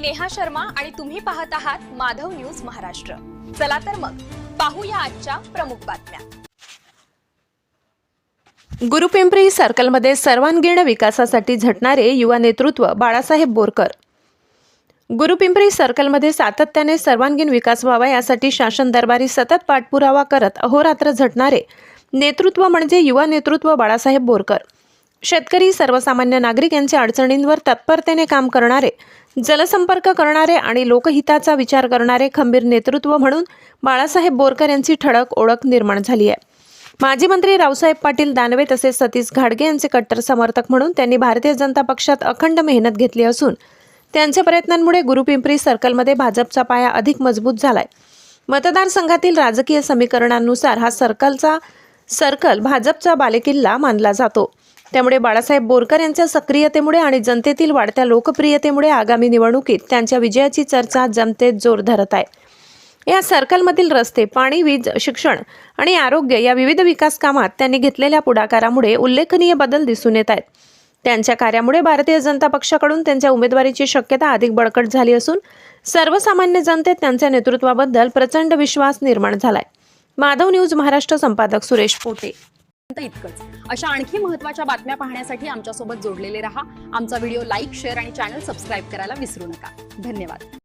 मी नेहा शर्मा आणि तुम्ही पाहत आहात माधव न्यूज महाराष्ट्र. चला तर मग पाहूया आजच्या प्रमुख बातम्या. गुरुपिंपरी सर्कलमध्ये सर्वांगीण विकासासाठी झटणारे युवा नेतृत्व बाळासाहेब बोरकर. गुरुपिंपरी सर्कलमध्ये सातत्याने सर्वांगीण विकास व्हावा यासाठी शासन दरबारी सतत पाठपुरावा करत अहोरात्र झटणारे नेतृत्व म्हणजे युवा नेतृत्व बाळासाहेब बोरकर. शेतकरी सर्वसामान्य नागरिक यांच्या अडचणींवर तत्परतेने काम करणारे जलसंपर्क करणारे आणि लोकहिताचा विचार करणारे खंबीर नेतृत्व म्हणून बाळासाहेब बोरकर यांची ठळक ओळख निर्माण झाली आहे. माजी मंत्री रावसाहेब पाटील दानवे तसेच सतीश घाडगे यांचे कट्टर समर्थक म्हणून त्यांनी भारतीय जनता पक्षात अखंड मेहनत घेतली असून त्यांच्या प्रयत्नांमुळे गुरुपिंपरी सर्कलमध्ये भाजपचा पाया अधिक मजबूत झालाय. मतदारसंघातील राजकीय समीकरणांनुसार हा सर्कलचा सर्कल भाजपचा बालेकिल्ला मानला जातो. त्यामुळे बाळासाहेब बोरकर यांच्या सक्रियतेमुळे आणि जनतेतील वाढत्या लोकप्रियतेमुळे आगामी निवडणुकीत त्यांच्या विजयाची चर्चा जनतेत जोर धरत आहे. या सर्कलमधील रस्ते पाणी वीज शिक्षण आणि आरोग्य या विविध विकास कामात त्यांनी घेतलेल्या पुढाकारामुळे उल्लेखनीय बदल दिसून येत आहेत. त्यांच्या कार्यामुळे भारतीय जनता पक्षाकडून त्यांच्या उमेदवारीची शक्यता अधिक बळकट झाली असून सर्वसामान्य जनतेत त्यांच्या नेतृत्वाबद्दल प्रचंड विश्वास निर्माण झालाय. माधव न्यूज महाराष्ट्र संपादक सुरेश पोटे. इतकंच. अशा आणखी महत्त्वाच्या बातम्या पाहण्यासाठी आमच्यासोबत जोडलेले रहा. आमचा व्हिडिओ लाईक शेअर आणि चॅनल सबस्क्राईब करायला विसरू नका. धन्यवाद.